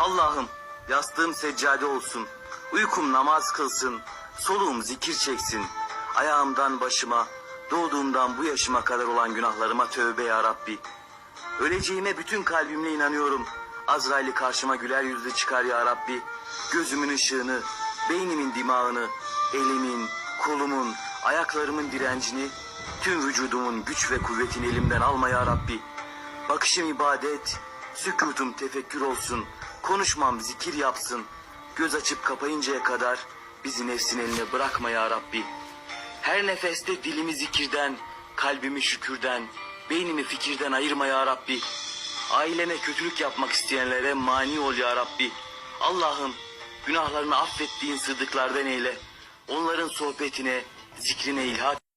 Allah'ım yastığım seccade olsun. Uykum namaz kılsın. Soluğum zikir çeksin. Ayağımdan başıma, doğduğumdan bu yaşıma kadar olan günahlarıma tövbe ya Rabbi. Öleceğime bütün kalbimle inanıyorum. Azrail'i karşıma güler yüzlü çıkar ya Rabbi. Gözümün ışığını, beynimin dimağını, elimin, kolumun, ayaklarımın direncini, tüm vücudumun güç ve kuvvetini elimden alma ya Rabbi. Bakışım ibadet, sükutum tefekkür olsun, konuşmam zikir yapsın. Göz açıp kapayıncaya kadar bizi nefsin eline bırakma ya Rabbi. Her nefeste dilimi zikirden, kalbimi şükürden, beynimi fikirden ayırma ya Rabbi. Aileme kötülük yapmak isteyenlere mani ol ya Rabbi. Allah'ım günahlarını affettiğin sıddıklardan eyle. Onların sohbetine, zikrine ilhak